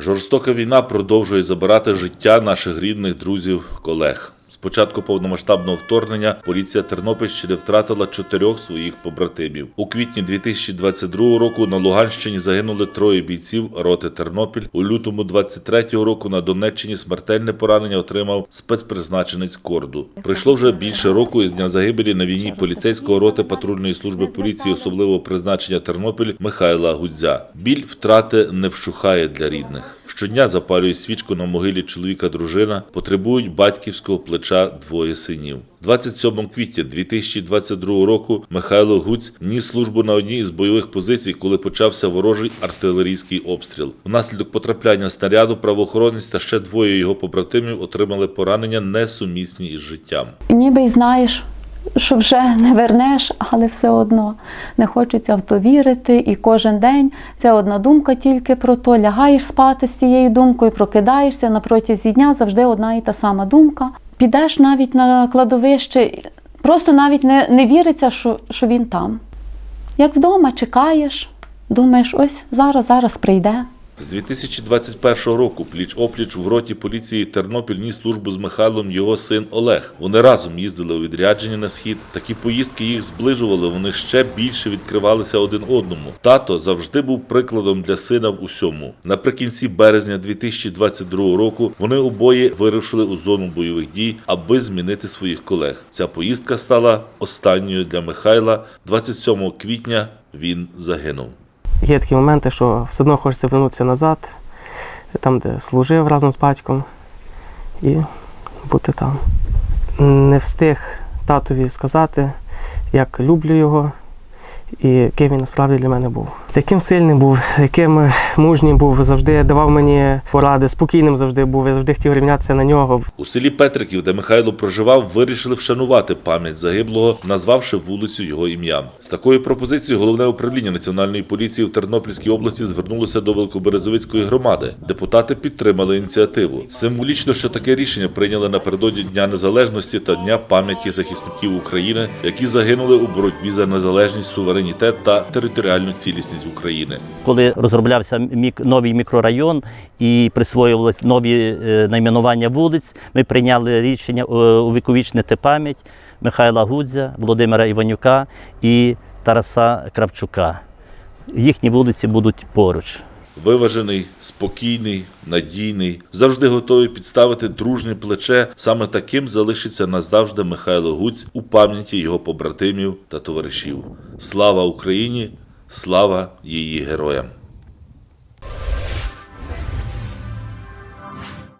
Жорстока війна продовжує забирати життя наших рідних друзів, колег. З початку повномасштабного вторгнення поліція Тернопільщини втратила чотирьох своїх побратимів. У квітні 2022 року на Луганщині загинули троє бійців роти Тернопіль. У лютому 23-го року на Донеччині смертельне поранення отримав спецпризначенець Корду. Пройшло вже більше року із дня загибелі на війні поліцейського роти патрульної служби поліції особливого призначення Тернопіль Михайла Гудзя. Біль втрати не вщухає для рідних. Щодня запалює свічку на могилі чоловіка дружина, потребують батьківського плеча двоє синів. 27 квітня 2022 року Михайло Гуць ніс службу на одній із бойових позицій, коли почався ворожий артилерійський обстріл. Внаслідок потрапляння снаряду правоохоронець та ще двоє його побратимів отримали поранення несумісні із життям. Ніби й знаєш, що вже не вернеш, але все одно не хочеться в то вірити. І кожен день це одна думка тільки про то. Лягаєш спати з цією думкою, прокидаєшся на протязі дня завжди одна і та сама думка. Підеш навіть на кладовище, просто навіть не, не віриться, що, що він там. Як вдома чекаєш, думаєш, ось зараз, зараз прийде. З 2021 року пліч-опліч в роті поліції Тернопіль ніс службу з Михайлом його син Олег. Вони разом їздили у відрядження на схід. Такі поїздки їх зближували. Вони ще більше відкривалися один одному. Тато завжди був прикладом для сина в усьому. Наприкінці березня 2022 року вони обоє вирушили у зону бойових дій, аби змінити своїх колег. Ця поїздка стала останньою для Михайла. 27 квітня він загинув. Є такі моменти, що все одно хочеться вернутися назад, там, де служив разом з батьком, і бути там. Не встиг татові сказати, як люблю його і ким він насправді для мене був. Яким сильним був, яким мужнім був, завжди давав мені поради, спокійним завжди був, я завжди хотів рівнятися на нього. У селі Петриків, де Михайло проживав, вирішили вшанувати пам'ять загиблого, назвавши вулицю його ім'ям. З такою пропозицією головне управління національної поліції в Тернопільській області звернулося до Великоберезовицької громади. Депутати підтримали ініціативу. Символічно, що таке рішення прийняли напередодні Дня Незалежності та Дня пам'яті захисників України, які загинули у боротьбі за незалежність, суверенітет та територіальну цілісність України. коли розроблявся мік, новий мікрорайон і присвоювалися нові е, найменування вулиць, ми прийняли рішення е, увіковічнити пам'ять Михайла Гудзя, Володимира Іванюка і Тараса Кравчука. Їхні вулиці будуть поруч. Виважений, спокійний, надійний, завжди готовий підставити дружнє плече. Саме таким залишиться назавжди Михайло Гуць у пам'яті його побратимів та товаришів. Слава Україні! Слава її героям!